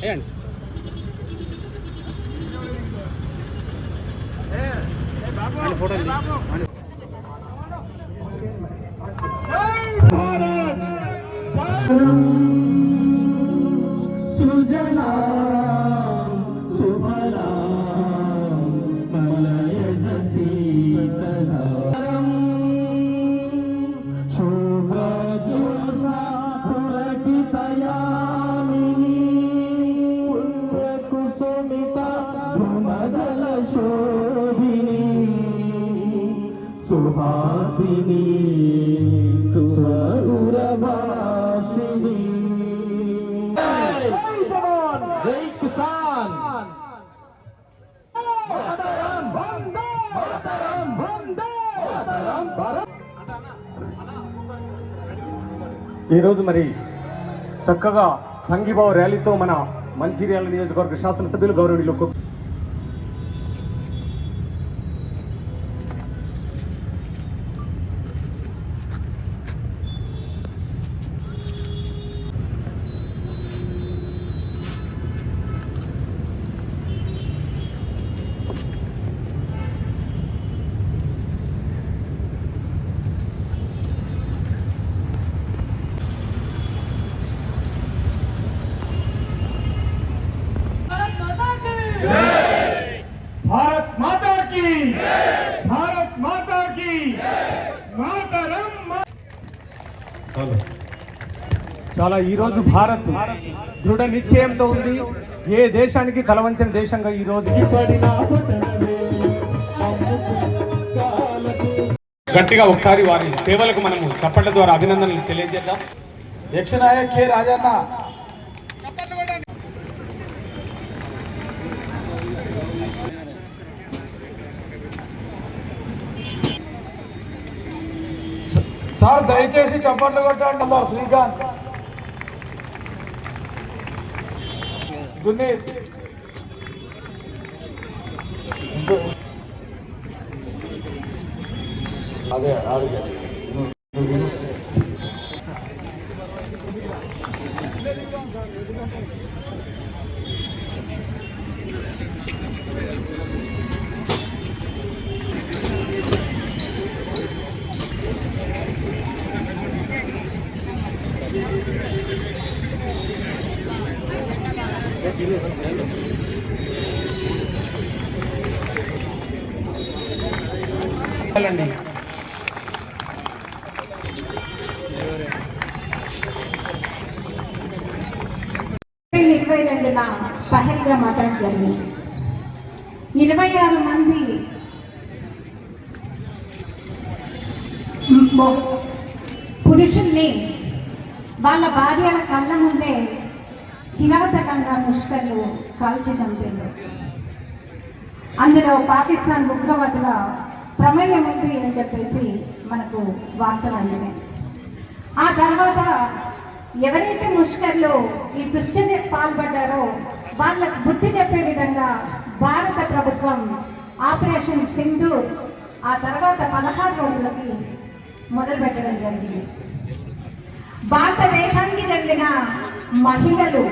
వేయండి ఫోటో భారత్ స్వరూరవాసిని జై ఈరోజు మరి చక్కగా సంఘీభావ ర్యాలీతో మన మంచిర్యాల నియోజకవర్గ శాసనసభ్యులు గౌరవనీయులు ఈ ఈరోజు భారత్ దృఢ నిశ్చయంతో ఉంది ఏ దేశానికి తలవంచిన దేశంగా ఈరోజు గట్టిగా ఒకసారి వారి సేవలకు మనము చప్పట్ల ద్వారా అభినందనలు తెలియజేద్దాం యక్షనాయ కె రాజన్న సార్ దయచేసి చప్పట్లు కొట్టండి శ్రీకాంత్ దున్ని అదే ఆడిగారు రోజున పహల్గా మాట్లాడడం జరిగింది ఇరవై ఆరు మంది పురుషుల్ని వాళ్ళ భార్యల కళ్ళ ముందే కిరాతకంగా ముష్కర్లు కాల్చి చంపారు అందులో పాకిస్తాన్ ఉగ్రవాదుల ప్రమేయం ఉంది అని చెప్పేసి మనకు వార్తలు అందినాయి ఆ తర్వాత ఎవరైతే ముష్కర్లు ఈ దుశ్చర్య పాల్పడ్డారో వాళ్ళకు బుద్ధి చెప్పే విధంగా భారత ప్రభుత్వం ఆపరేషన్ సింధు ఆ తర్వాత పదహారు రోజులకి మొదలుపెట్టడం జరిగింది భారతదేశానికి చెందిన మహిళలు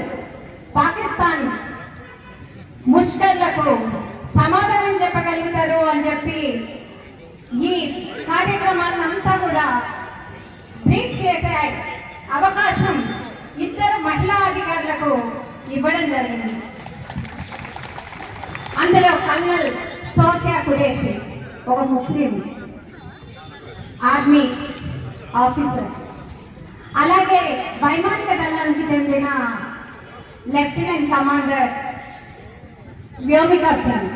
పాకిస్తాన్ ముష్కర్లకు సమాధానం చెప్పగలుగుతారు అని చెప్పి ఈ కార్యక్రమాన్ని అంతా కూడా బ్రీఫ్ చేశాయి అవకాశం ఇద్దరు మహిళా అధికారులకు ఇవ్వడం జరిగింది అందులో కల్నల్ సోఫియా కురేషి ఒక ముస్లిం ఆర్మీ ఆఫీసర్ అలాగే వైమానిక దళానికి చెందిన లెఫ్టినెంట్ కమాండర్ వ్యోమికా సింగ్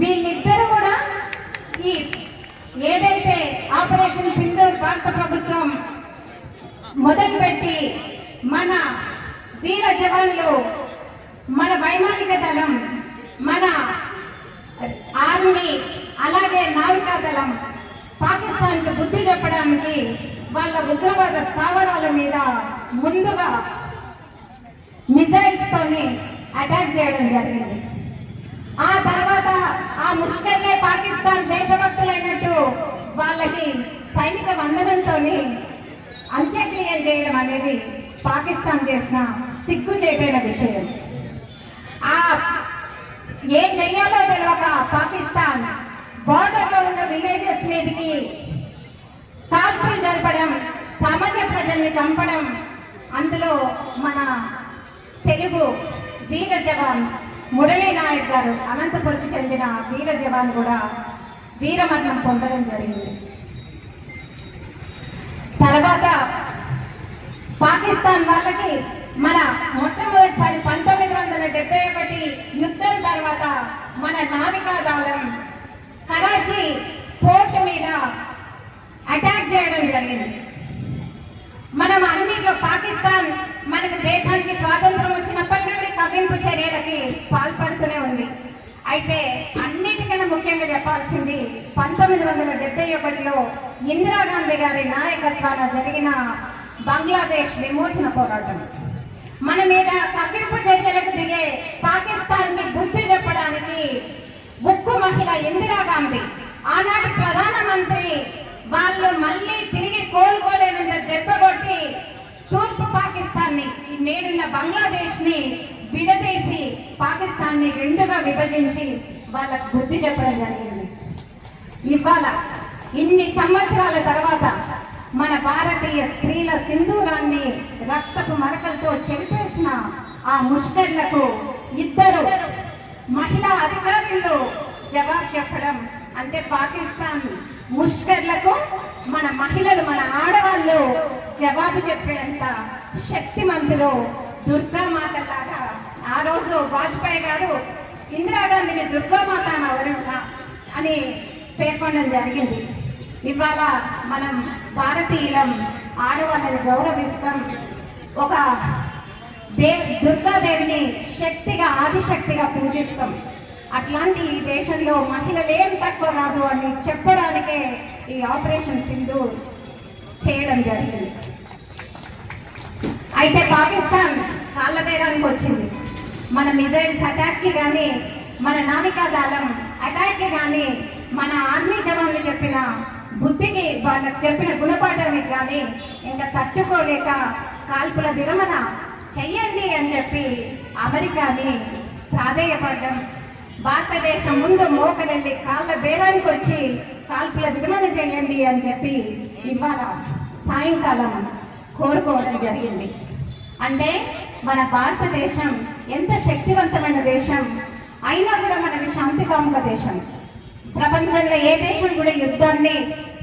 వీళ్ళిద్దరూ కూడా ఈ మొదలుపెట్టి మన వీర జవాన్లు మన వైమానిక దళం మన ఆర్మీ అలాగే నావికా దళం పాకిస్తాన్కి బుద్ధి చెప్పడానికి వాళ్ళ ఉగ్రవాద స్థావరాల మీద ముందుగా మిజైల్స్తోని అటాక్ చేయడం జరిగింది ఆ తర్వాత ఆ ముష్కర్లే పాకిస్తాన్ దేశభక్తులైనట్టు వాళ్ళకి సైనిక వందనంతో అంత్యక్రియలు చేయడం అనేది పాకిస్తాన్ చేసిన సిగ్గు చేపైన విషయం ఆ ఏం చెయ్యాలో తెలియక పాకిస్తాన్ బార్డర్లో ఉన్న విలేజెస్ మీదకి కాల్పులు జరపడం సామాన్య ప్రజల్ని చంపడం అందులో మన తెలుగు వీర జవాన్ మురళీ నాయక్ గారు అనంతపురికి చెందిన వీర జవాన్ కూడా వీరమరణం పొందడం జరిగింది తర్వాత పాకిస్తాన్ వాళ్ళకి మన మొట్టమొదటిసారి పంతొమ్మిది వందల డెబ్బై ఒకటి యుద్ధం తర్వాత మన నావికా దళం కరాచీ పోర్ట్ మీద అటాక్ చేయడం జరిగింది మనం అన్నింటిలో పాకిస్తాన్ మన దేశానికి స్వాతంత్రం వచ్చినప్పటి నుండి కవింపు చర్యలకి పాల్పడుతూనే ఉంది అయితే అన్నిటి చెప్పాల్సింది పంతొమ్మిది వందల డెబ్బై ఒకటిలో ఇందిరాగాంధీ గారి నాయకత్వాన జరిగిన బంగ్లాదేశ్ విమోచన పోరాటం మన మీద తగ్గింపు చర్యలకు దిగే పాకిస్తాన్ ని బుద్ధి చెప్పడానికి ఉక్కు మహిళ ఇందిరాగాంధీ ఆనాటి ప్రధానమంత్రి వాళ్ళు మళ్ళీ తిరిగి కోలుకోలేనంత దెబ్బ కొట్టి తూర్పు పాకిస్తాన్ ని నేడున్న బంగ్లాదేశ్ ని విడదీసి పాకిస్తాన్ ని రెండుగా విభజించి వాళ్ళకు బుద్ధి చెప్పడం జరిగింది ఇవాళ ఇన్ని సంవత్సరాల తర్వాత మన భారతీయ స్త్రీల సింధూరాన్ని రక్తపు మరకలతో చెంపేసిన ఆ ముష్కర్లకు ఇద్దరు మహిళా అధికారులు జవాబు చెప్పడం అంటే పాకిస్తాన్ ముష్కర్లకు మన మహిళలు మన ఆడవాళ్ళు జవాబు చెప్పేంత శక్తిమంతులు లాగా ఆ రోజు వాజ్పేయి గారు ఇందిరాగాంధీని దుర్గమాత అవరంగా అని పేర్కొనడం జరిగింది ఇవాళ మనం భారతీయులం ఆడవాళ్ళని గౌరవిస్తాం ఒక దే దుర్గాదేవిని శక్తిగా ఆదిశక్తిగా పూజిస్తాం అట్లాంటి ఈ దేశంలో మహిళలు ఏం తక్కువ రాదు అని చెప్పడానికే ఈ ఆపరేషన్ సింధు చేయడం జరిగింది అయితే పాకిస్తాన్ కాళ్ళ బేరానికి వచ్చింది మన మిజైల్స్ అటాక్కి కానీ మన నావికా దళం అటాక్కి కానీ మన ఆర్మీ జవాన్లు చెప్పిన బుద్ధికి వాళ్ళకి చెప్పిన గుణపాఠానికి కానీ ఇంకా తట్టుకోలేక కాల్పుల విరమణ చెయ్యండి అని చెప్పి అమెరికాని ప్రాధేయపడడం భారతదేశం ముందు మోకరండి కాళ్ళ బేరానికి వచ్చి కాల్పుల విరమణ చేయండి అని చెప్పి ఇవాళ సాయంకాలం కోరుకోవడం జరిగింది అంటే మన భారతదేశం ఎంత శక్తివంతమైన దేశం అయినా కూడా మనది శాంతికాముక దేశం ప్రపంచంలో ఏ దేశం కూడా యుద్ధాన్ని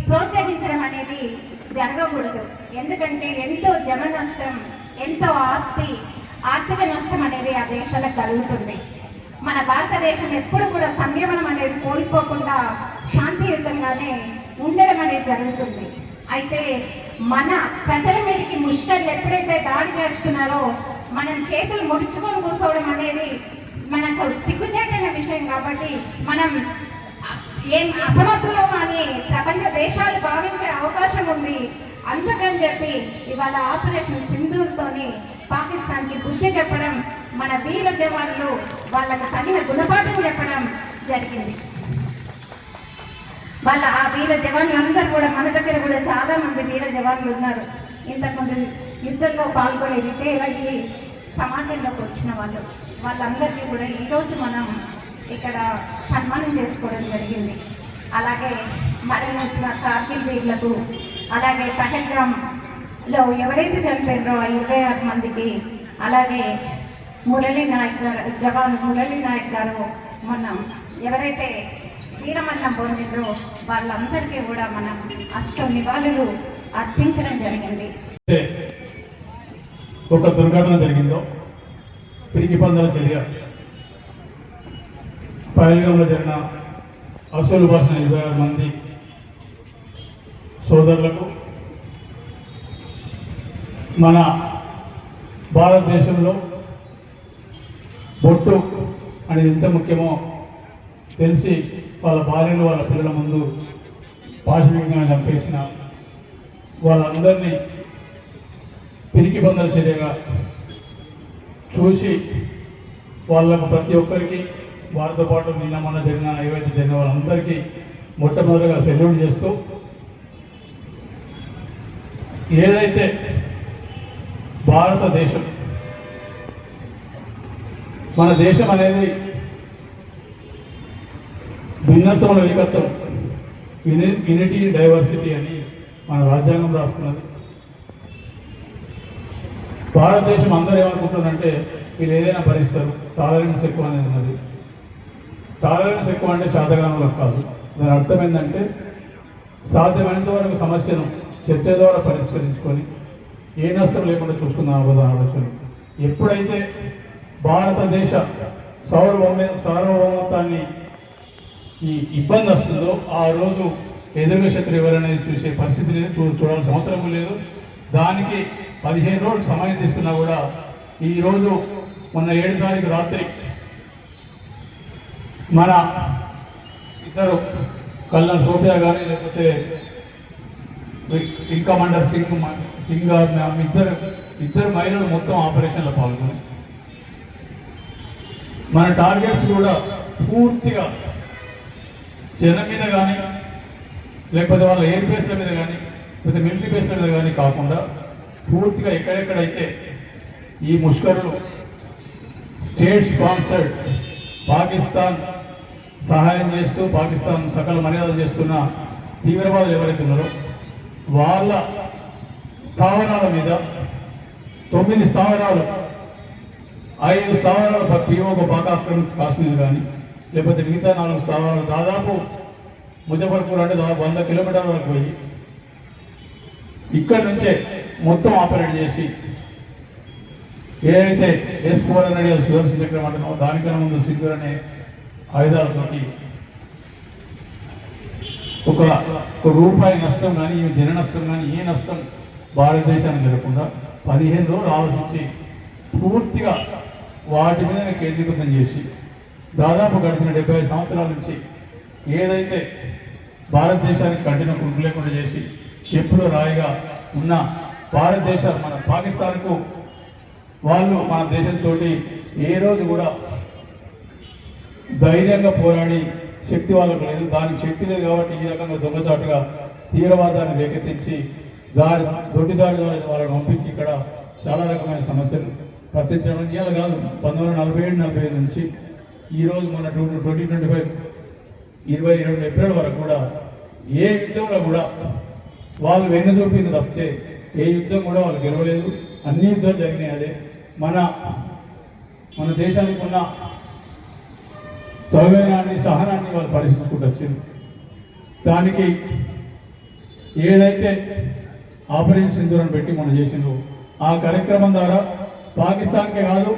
ప్రోత్సహించడం అనేది జరగకూడదు ఎందుకంటే ఎంతో జన నష్టం ఎంతో ఆస్తి ఆర్థిక నష్టం అనేది ఆ దేశాలకు కలుగుతుంది మన భారతదేశం ఎప్పుడు కూడా సంయమనం అనేది కోల్పోకుండా శాంతియుతంగానే ఉండడం అనేది జరుగుతుంది అయితే మన ప్రజల మీదకి ముష్కర్లు ఎప్పుడైతే దాడి చేస్తున్నారో మనం చేతులు ముడుచుకొని కూర్చోవడం అనేది మనకు సిగ్గుచేటైన విషయం కాబట్టి మనం ఏం అసమర్థులో అని ప్రపంచ దేశాలు భావించే అవకాశం ఉంది అందుకని చెప్పి ఇవాళ ఆపరేషన్ సింధూర్తోని పాకిస్తాన్కి బుద్ధి చెప్పడం మన వీర జవాన్లు వాళ్ళకి తగిన గుణపాఠం చెప్పడం జరిగింది వాళ్ళ ఆ వీర జవాన్లు అందరూ కూడా మన దగ్గర కూడా చాలా మంది వీర జవాన్లు ఉన్నారు కొంచెం యుద్ధంలో పాల్గొనే రిటైర్ అయ్యి సమాజంలోకి వచ్చిన వాళ్ళు వాళ్ళందరికీ కూడా ఈరోజు మనం ఇక్కడ సన్మానం చేసుకోవడం జరిగింది అలాగే వచ్చిన కార్గిల్ వీర్లకు అలాగే పహల్గామ్లో ఎవరైతే చనిపోయినారో ఆ ఇరవై ఆరు మందికి అలాగే మురళి నాయక్ గారు జవాన్ మురళి నాయక్ గారు మనం ఎవరైతే వీరమరణం పొందిందో వాళ్ళందరికీ కూడా మనం అష్ట నివాళులు అర్పించడం జరిగింది ఒక దుర్ఘటన జరిగిందో పిరికిపందల చర్య పైలంలో జరిగిన అసలు భాష ఇరవై ఆరు మంది సోదరులకు మన భారతదేశంలో బొట్టు అనేది ఎంత ముఖ్యమో తెలిసి వాళ్ళ భార్యలు వాళ్ళ పిల్లల ముందు భాష చంపేసిన వాళ్ళందరినీ పిరికి బందల చర్యగా చూసి వాళ్ళకు ప్రతి ఒక్కరికి వారితో పాటు నిన్న మొన్న జరిగిన ఏవైతే జరిగిన వాళ్ళందరికీ మొట్టమొదటిగా సెల్యూట్ చేస్తూ ఏదైతే భారతదేశం మన దేశం అనేది భిన్నత్వంలో ఏకత్వం యూనిటీ డైవర్సిటీ అని మన రాజ్యాంగం రాసుకున్నది భారతదేశం అందరూ ఏమనుకుంటుందంటే వీళ్ళు ఏదైనా భరిస్తారు టాలరెన్స్ ఎక్కువ అనేది ఉన్నది టాలరెన్స్ ఎక్కువ అంటే శాతగానంలో కాదు దాని అర్థం ఏంటంటే సాధ్యమైనంత వరకు సమస్యను చర్చ ద్వారా పరిష్కరించుకొని ఏ నష్టం లేకుండా చూసుకుందాం అవ్వదు ఆలోచన ఎప్పుడైతే భారతదేశ సౌరభౌమ సౌరభౌమత్వాన్ని ఈ ఇబ్బంది వస్తుందో ఆ రోజు ఎదురుగా శత్రు ఎవరనేది చూసే పరిస్థితి లేదు చూ చూడాల్సిన అవసరం లేదు దానికి పదిహేను రోజులు సమయం తీసుకున్నా కూడా ఈరోజు మొన్న ఏడు తారీఖు రాత్రి మన ఇద్దరు కల్లం సోఫియా కానీ లేకపోతే ఇంకా మండర్ సింగ్ సింగ్ ఇద్దరు ఇద్దరు మహిళలు మొత్తం ఆపరేషన్లో పాల్గొని మన టార్గెట్స్ కూడా పూర్తిగా జనం మీద కానీ లేకపోతే వాళ్ళ ఎయిర్ బేస్ల మీద కానీ లేకపోతే మిలిటరీ బేస్ల మీద కానీ కాకుండా పూర్తిగా ఎక్కడెక్కడైతే ఈ ముష్కరులు స్టేట్ స్పాన్సర్డ్ పాకిస్తాన్ సహాయం చేస్తూ పాకిస్తాన్ సకల మర్యాదలు చేస్తున్న తీవ్రవాదులు ఎవరైతే ఉన్నారో వాళ్ళ స్థావరాల మీద తొమ్మిది స్థావరాలు ఐదు స్థావరాలు పిఓకు పాకాక్రమం కాశ్మీర్ కానీ లేకపోతే మిగతా నాలుగు స్థావరాలు దాదాపు ముజఫర్పూర్ అంటే దాదాపు వంద కిలోమీటర్ల వరకు పోయి ఇక్కడ నుంచే మొత్తం ఆపరేట్ చేసి ఏదైతే వేసుకోవాలని అడిగారు సుదర్శన చక్రం అంటున్నామో దానికన్నా ముందు సింగర్ అనే ఆయుధాలతోటి ఒక ఒక రూపాయి నష్టం కానీ జన నష్టం కానీ ఏ నష్టం భారతదేశానికి జరగకుండా పదిహేను రోజులు ఆలోచించి పూర్తిగా వాటి మీద కేంద్రీకృతం చేసి దాదాపు గడిచిన డెబ్బై సంవత్సరాల నుంచి ఏదైతే భారతదేశానికి కఠిన కురుకు లేకుండా చేసి చెప్పులో రాయిగా ఉన్న భారతదేశ మన పాకిస్తాన్కు వాళ్ళు మన దేశంతో ఏ రోజు కూడా ధైర్యంగా పోరాడి శక్తి వాళ్ళకు లేదు దానికి శక్తి లేదు కాబట్టి ఈ రకంగా దొంగచాటుగా తీవ్రవాదాన్ని రేకెత్తించి దొడ్డి దాడి ద్వారా వాళ్ళని పంపించి ఇక్కడ చాలా రకమైన సమస్యలు ప్రత్యించడం ఇవాళ కాదు పంతొమ్మిది వందల నలభై ఏడు నలభై ఐదు నుంచి ఈరోజు మన టూ ట్వంటీ ట్వంటీ ఫైవ్ ఇరవై రెండు ఏప్రిల్ వరకు కూడా ఏ విధంగా కూడా వాళ్ళు వెన్ను చూపింది తప్పితే ఏ యుద్ధం కూడా వాళ్ళు గెలవలేదు అన్ని యుద్ధాలు జరిగినాయి అదే మన మన దేశానికి ఉన్న సౌవేనాన్ని సహనాన్ని వాళ్ళు పరిశీలించుకుంటూ వచ్చింది దానికి ఏదైతే ఆపరేషన్ సింధూరం పెట్టి మనం చేసిందో ఆ కార్యక్రమం ద్వారా పాకిస్తాన్కే కాదు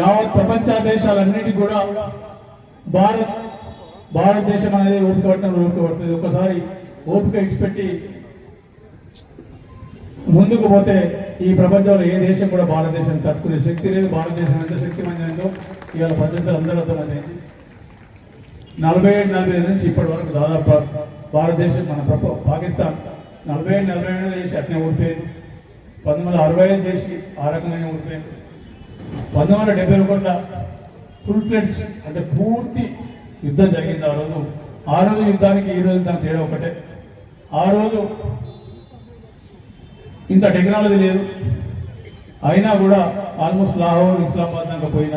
యావత్ ప్రపంచ దేశాలన్నిటి కూడా భారత్ భారతదేశం అనేది ఓపిక పట్టడం ఓపిక పడుతుంది ఒకసారి ఓపిక ఇచ్చిపెట్టి ముందుకు పోతే ఈ ప్రపంచంలో ఏ దేశం కూడా భారతదేశం తట్టుకునే శక్తి లేదు భారతదేశం ఎంత శక్తిమంతో ఇవాళ పద్ధతులు అందరూ అర్థమైంది నలభై ఏడు నలభై ఏడు నుంచి ఇప్పటి వరకు దాదాపు భారతదేశం మన ప్రప పాకిస్తాన్ నలభై ఏడు నలభై ఏడు చేసి అట్నే ఓడిపోయింది పంతొమ్మిది వందల అరవై ఐదు చేసి ఆ రకమైన ఓడిపోయింది పంతొమ్మిది వందల డెబ్బై ఒకట ఫుల్ ఫ్లెడ్స్ అంటే పూర్తి యుద్ధం జరిగింది ఆ రోజు ఆ రోజు యుద్ధానికి ఈ రోజు దాని చేయడం ఒకటే ఆ రోజు ఇంత టెక్నాలజీ లేదు అయినా కూడా ఆల్మోస్ట్ లాహోర్ ఇస్లామాబాద్ దాకా పోయిన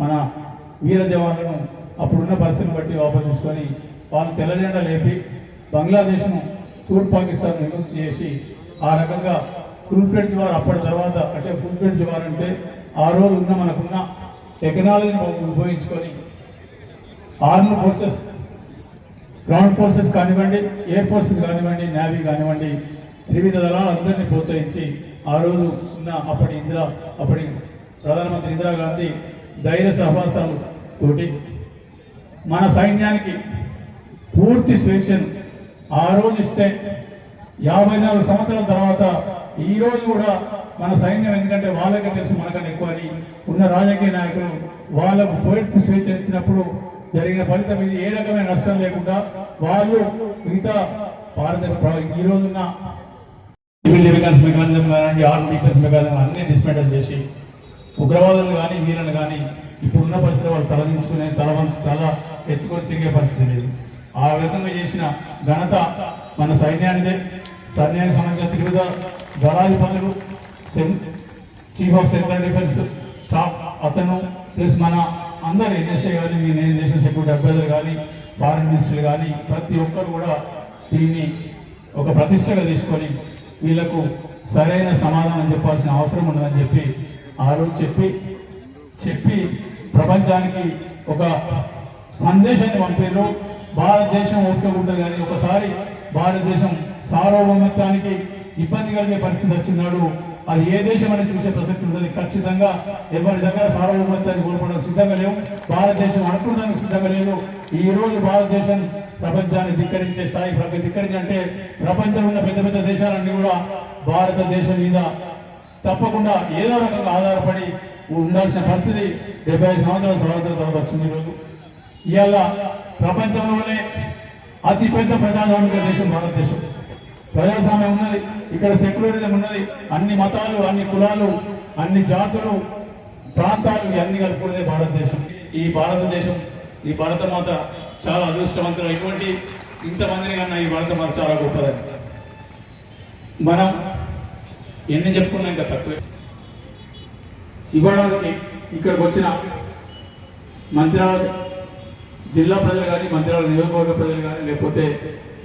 మన వీర జవాన్లను అప్పుడున్న పరిస్థితిని బట్టి వాపస్ తీసుకొని వాళ్ళు తెల్లజెండా లేపి బంగ్లాదేశ్ను తూర్పు పాకిస్తాన్ విముక్తి చేసి ఆ రకంగా ఫుల్ఫ్లెడ్జ్ వార్ అప్పటి తర్వాత అంటే ఫుల్ఫ్లెడ్జ్ జవార్ అంటే ఆ రోజు ఉన్న మనకున్న టెక్నాలజీని ఉపయోగించుకొని ఆర్మీ ఫోర్సెస్ గ్రౌండ్ ఫోర్సెస్ కానివ్వండి ఎయిర్ ఫోర్సెస్ కానివ్వండి నేవీ కానివ్వండి త్రివిధ అందరినీ ప్రోత్సహించి ఆ రోజు ఉన్న అప్పటి ఇందిరా అప్పటి ప్రధానమంత్రి ఇందిరాగాంధీ ధైర్య సహవాసాలు తోటి మన సైన్యానికి పూర్తి స్వేచ్ఛను ఆ రోజు ఇస్తే యాభై నాలుగు సంవత్సరాల తర్వాత ఈ రోజు కూడా మన సైన్యం ఎందుకంటే వాళ్ళకే తెలుసు మనకంటే ఎక్కువ అని ఉన్న రాజకీయ నాయకులు వాళ్ళకు పూర్తి స్వేచ్ఛ ఇచ్చినప్పుడు జరిగిన ఫలితం ఇది ఏ రకమైన నష్టం లేకుండా వాళ్ళు మిగతా భారత ఈరోజున్న సివిల్ డిఫెన్స్ మెకానిజం కానివ్వండి ఆర్మ్ డిఫెన్స్ మెకానిజం అన్ని డిస్మెంటల్ చేసి ఉగ్రవాదులను కానీ వీళ్ళని కానీ ఇప్పుడున్న పరిస్థితి వాళ్ళు తలదించుకునే తల తల ఎత్తుకొని తిరిగే పరిస్థితి లేదు ఆ విధంగా చేసిన ఘనత మన సైన్యానిదే సైన్యానికి సంబంధించిన త్రివిధ దళాధిపతులు chief of central defence staff అతను ప్లస్ మన అందరు ఎన్ఎస్ఏ కానీ నేను చేసిన సెక్యూరిటీ అభ్యర్థులు కానీ ఫారెన్ మినిస్టర్లు కానీ ప్రతి ఒక్కరు కూడా దీన్ని ఒక ప్రతిష్టగా తీసుకొని వీళ్ళకు సరైన సమాధానం చెప్పాల్సిన అవసరం ఉండదని చెప్పి ఆ రోజు చెప్పి చెప్పి ప్రపంచానికి ఒక సందేశాన్ని పంపారు భారతదేశం ఉంటుంది కానీ ఒకసారి భారతదేశం సార్వభౌమత్వానికి ఇబ్బంది కలిగే పరిస్థితి వచ్చినాడు అది ఏ దేశం అనేది చూసే ప్రసక్తి ఉందని ఖచ్చితంగా ఎవరి దగ్గర సార్వభౌమత్వాన్ని కోల్పోవడానికి సిద్ధంగా లేవు భారతదేశం అనుకున్నదానికి సిద్ధంగా లేదు ఈ రోజు భారతదేశం ప్రపంచాన్ని ధిక్కరించే స్థాయి ధిక్కరించంటే ప్రపంచంలో ఉన్న పెద్ద పెద్ద దేశాలన్నీ కూడా భారతదేశం మీద తప్పకుండా ఏదో రకంగా ఆధారపడి ఉండాల్సిన పరిస్థితి డెబ్బై సంవత్సరాల స్వాతంత్ర తర్వాత వచ్చింది ఈరోజు ఇవాళ ప్రపంచంలోనే అతిపెద్ద ప్రజాస్వామిక దేశం భారతదేశం ప్రజాస్వామ్యం ఉన్నది ఇక్కడ సెక్యులరిజం ఉన్నది అన్ని మతాలు అన్ని కులాలు అన్ని జాతులు ప్రాంతాలు ఇవన్నీ కలుపుకునేది భారతదేశం ఈ భారతదేశం ఈ భారత మాత చాలా అదృష్టవంతులు ఇటువంటి ఇంతమందిని కన్నా ఈ భారత మనం చాలా గొప్పదని మనం ఎన్ని చెప్పుకున్నాం ఇంకా తక్కువే ఇవ్వడానికి ఇక్కడికి వచ్చిన మంత్రాల జిల్లా ప్రజలు కానీ మంత్రాల నియోజకవర్గ ప్రజలు కానీ లేకపోతే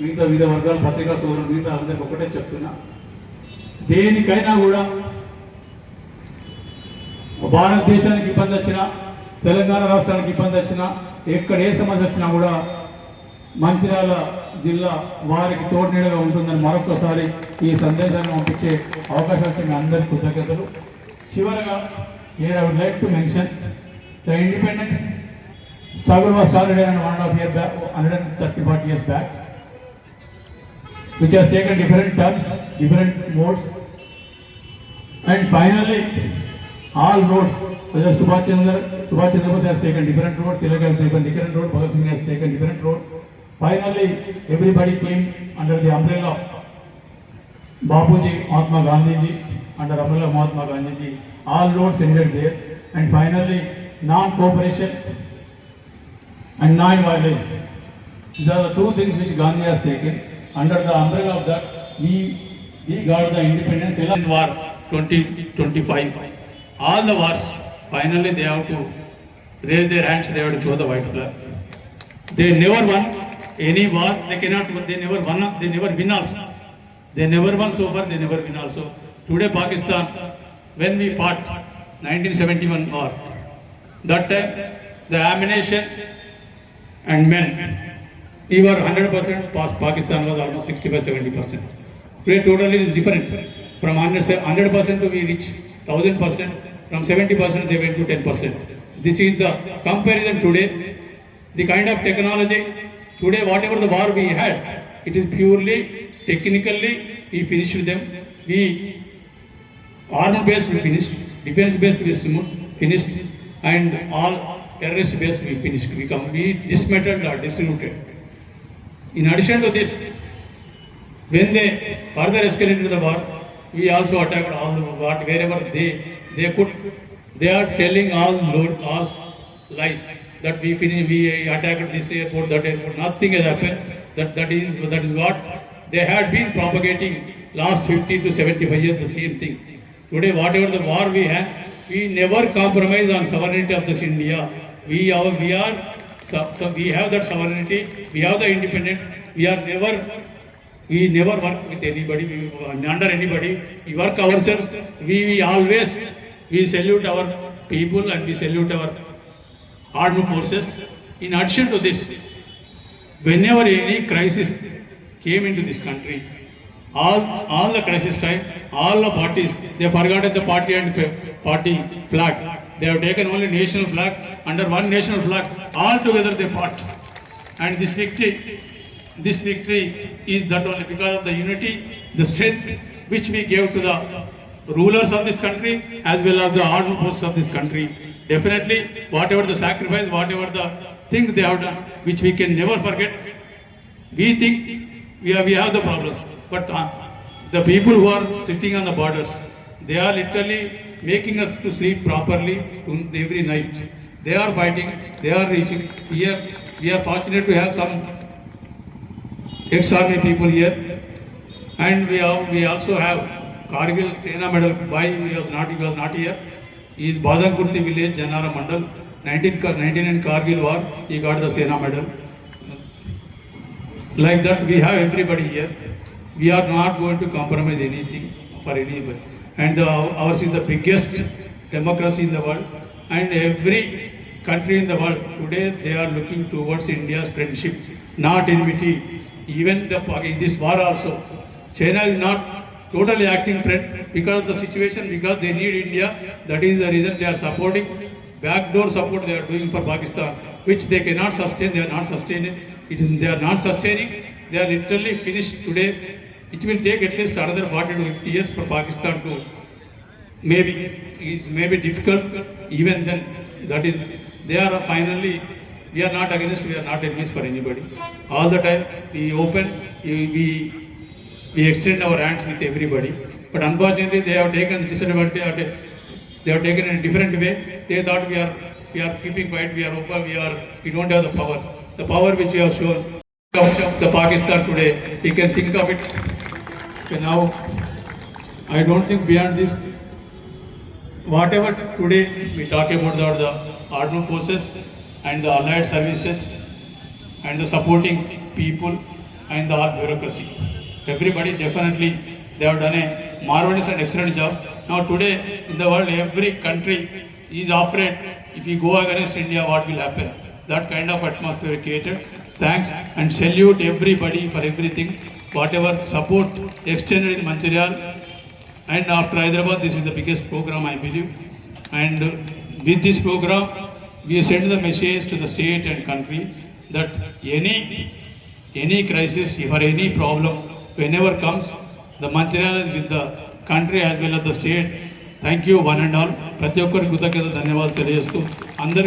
మిగతా వివిధ వర్గాల పత్రికా సోదరులు మిగతా అందరికి ఒకటే చెప్తున్నా దేనికైనా కూడా భారతదేశానికి ఇబ్బంది వచ్చినా తెలంగాణ రాష్ట్రానికి ఇబ్బంది వచ్చినా ఎక్కడ ఏ సమస్య వచ్చినా కూడా మంచిర్యాల జిల్లా వారికి తోడునీడగా ఉంటుందని మరొకసారి ఈ సందేశాన్ని పంపించే అవకాశం వచ్చి వచ్చిన అందరి కృతజ్ఞతలు చివరగా ఏర్ I would like to mention the independence struggle was started and one half year back hundred and thirty forty years back which are taken different terms different modes and finally all roads whether Subhash Chandra, Subhash Chandra Bose has taken different road, Tilak has taken different road, Bhagat Singh has taken different road. Finally, everybody came under the umbrella of Bapuji, Mahatma Gandhiji, under umbrella of Mahatma Gandhiji. All roads ended there. And finally, non-cooperation and non-violence. These are the two things which Gandhi has taken. Under the umbrella of that, we, we got the independence. In war 2025, all the wars Finally, they have to raise their hands, they have to show the white flag. They never won any war, they cannot, they never won, they never win also. They never won so far, they never win also. Today Pakistan, when we fought 1971 war, that time the ammunition and men, we were 100%, past Pakistan was almost 65-70%. Today totally is different. From 100% to we reach 1000%. from 70% percent they went to 10%. percent. This is the comparison today. The kind of technology, today whatever the war we had, it is purely, technically, we finished with them. We, armor base we finished, defense base we finished, and all terrorist base we finished. We, come, we dismantled or distributed. In addition to this, when they further escalated the war, we also attacked all the war wherever they they could they are telling all load all lies that we finished, we attacked this airport, that airport. Nothing has happened. That that is that is what they had been propagating last 50 to 75 years. The same thing. Today, whatever the war we have, we never compromise on sovereignty of this India. We are we are so, so we have that sovereignty. We have the independence. We are never we never work with anybody, uh, under anybody. We work ourselves. We salute our people and we salute our armed forces. In addition to this, whenever any crisis came into this country, all the crisis time, all the parties, they forgot the party flag. They have taken only national flag. Under one national flag, all together they fought. And this victory this victory is that only because of the unity, the strength which we gave to the rulers of this country as well as the armed forces of this country. Definitely, whatever the sacrifice, whatever the things they have done, which we can never forget, we think we have, we have the problems. But uh, the people who are sitting on the borders, they are literally making us to sleep properly every night. They are fighting, they are reaching. Here, we are fortunate to have some Exarmy people here. And we have we also have Kargil Sena Medal. Why he was not he was not here? He is Badankurti village, Janara Mandal. 19 19 Kargil war, he got the Sena Medal. Like that, we have everybody here. We are not going to compromise anything for anybody. And the, ours is the biggest democracy in the world. And every country in the world today they are looking towards India's friendship, not enmity. even the, this war also. China is not totally acting friend because the situation, because they need India. That is the reason they are supporting backdoor support they are doing for Pakistan, which they cannot sustain. They are not sustaining. It is they are not sustaining. They are literally finished today. It will take at least another 40 to 50 years for Pakistan to maybe it may be difficult. Even then, that is they are finally We are not against, we are not enemies for anybody. All the time, we open, we, we extend our hands with everybody. But unfortunately, they have taken the disadvantage, they have taken in a different way. They thought we are, we are keeping quiet, we are open, we, are, we don't have the power. The power which you have shown comes of the Pakistan today. We can think of it. Okay, now, I don't think beyond this, whatever today we talk about the, the armed forces, and the allied services and the supporting people and the bureaucracy. Everybody definitely, they have done a marvelous and excellent job. Now today in the world, every country is afraid if you go against India, what will happen? That kind of atmosphere created. Thanks and salute everybody for everything. Whatever support extended in Manchurial and after Hyderabad, this is the biggest program I believe. And with this program, we send the message to the state and country that any any crisis or any problem whenever comes the mancharial is with the country as well as the state thank you one and all ప్రతి ఒక్కరికి కృతజ్ఞత ధన్యవాదాలు తెలియజేస్తూ అందరికీ